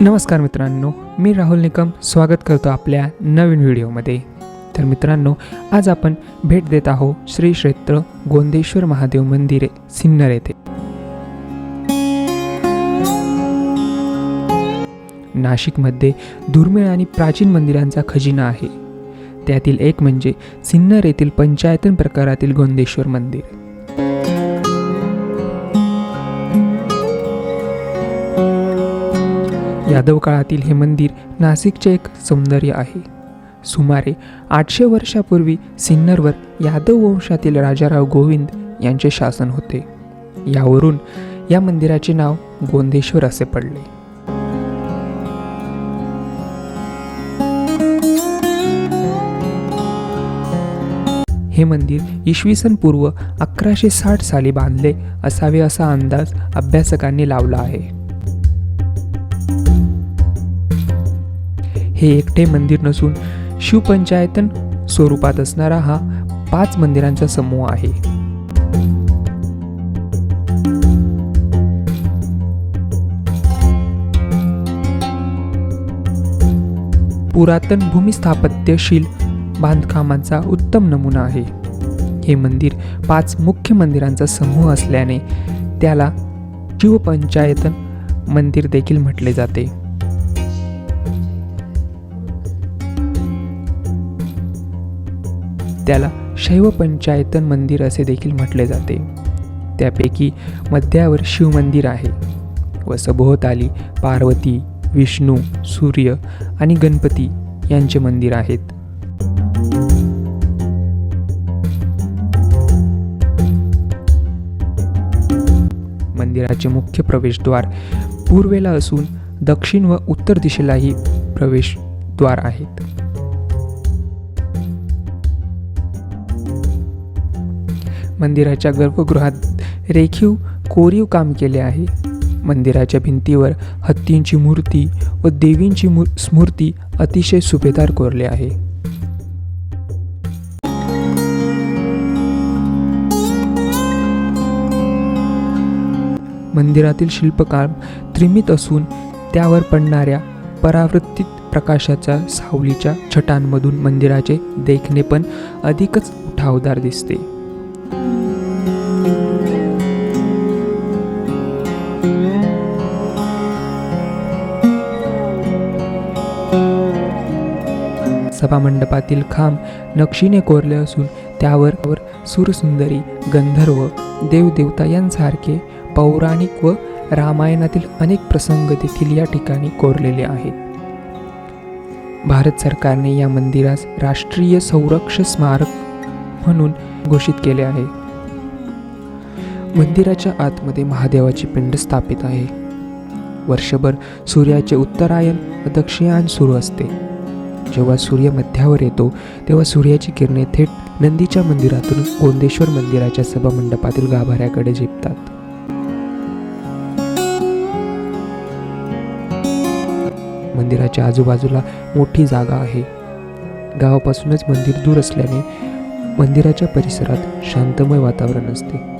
नमस्कार मित्रांनो मी राहुल निकम स्वागत करतो आपल्या नवीन व्हिडिओमध्ये. तर मित्रांनो आज आपण भेट देत आहोत श्री क्षेत्र गोंदेश्वर महादेव मंदिर सिन्नर येथे. नाशिकमध्ये दुर्मिळ आणि प्राचीन मंदिरांचा खजिना आहे. त्यातील एक म्हणजे सिन्नर येथील पंचायतन प्रकारातील गोंदेश्वर मंदिर. यादव काळातील हे मंदिर नाशिकचे एक सौंदर्य आहे. सुमारे आठशे वर्षापूर्वी सिन्नरवर यादव वंशातील राजाराव गोविंद यांचे शासन होते. यावरून या मंदिराचे नाव गोंदेश्वर असे पडले. हे मंदिर इसवी सन पूर्व अकराशे साठ साली बांधले असावे असा अंदाज अभ्यासकांनी लावला आहे. हे एकटे मंदिर नसून शिवपंचायतन स्वरूपात असणारा हा पाच मंदिरांचा समूह आहे. पुरातन भूमिस्थापत्यशील बांधकामांचा उत्तम नमुना आहे. हे मंदिर पाच मुख्य मंदिरांचा समूह असल्याने त्याला शिवपंचायतन मंदिर देखील म्हटले जाते. त्याला शैव पंचायतन मंदिर असे देखील म्हटले जाते. त्यापैकी मध्यावर शिवमंदिर आहे. व सभोवताली पार्वती विष्णू सूर्य आणि गणपती यांचे मंदिर आहेत. मंदिराचे मुख्य प्रवेशद्वार पूर्वेला असून दक्षिण व उत्तर दिशेलाही प्रवेशद्वार आहेत. मंदिराच्या गर्भगृहात रेखीव कोरीव काम केले आहे. मंदिराच्या भिंतीवर हत्तींची मूर्ती व देवींची मू स्मूर्ती अतिशय सुभेदार कोरले आहे. मंदिरातील शिल्पकार त्रिमित असून त्यावर पडणाऱ्या परावृत्तीत प्रकाशाच्या सावलीच्या छटांमधून मंदिराचे देखणे पण अधिकच उठावदार दिसते. सभामंडपातील खांब नक्षीने कोरले असून त्यावर सुरसुंदरी गंधर्व देवदेवता यांसारखे पौराणिक व रामायणातील अनेक प्रसंग देखील या ठिकाणी कोरलेले आहेत. भारत सरकारने या मंदिरास राष्ट्रीय संरक्ष स्मारक म्हणून घोषित केले आहे. मंदिराच्या आतमध्ये महादेवाची पिंड स्थापित आहे. वर्षभर सूर्याचे उत्तरायण व दक्षिणायन सुरू असते. जेव्हा सूर्य मध्यावर येतो तेव्हा सूर्याची किरणे थेट नंदीच्या मंदिरातून गोंदेश्वर मंदिराच्या सभामंडपातील गाभाऱ्याकडे झेपतात. मंदिराच्या आजूबाजूला मोठी जागा आहे. गावापासूनच मंदिर दूर असल्याने मंदिराच्या परिसरात शांतमय वातावरण असते.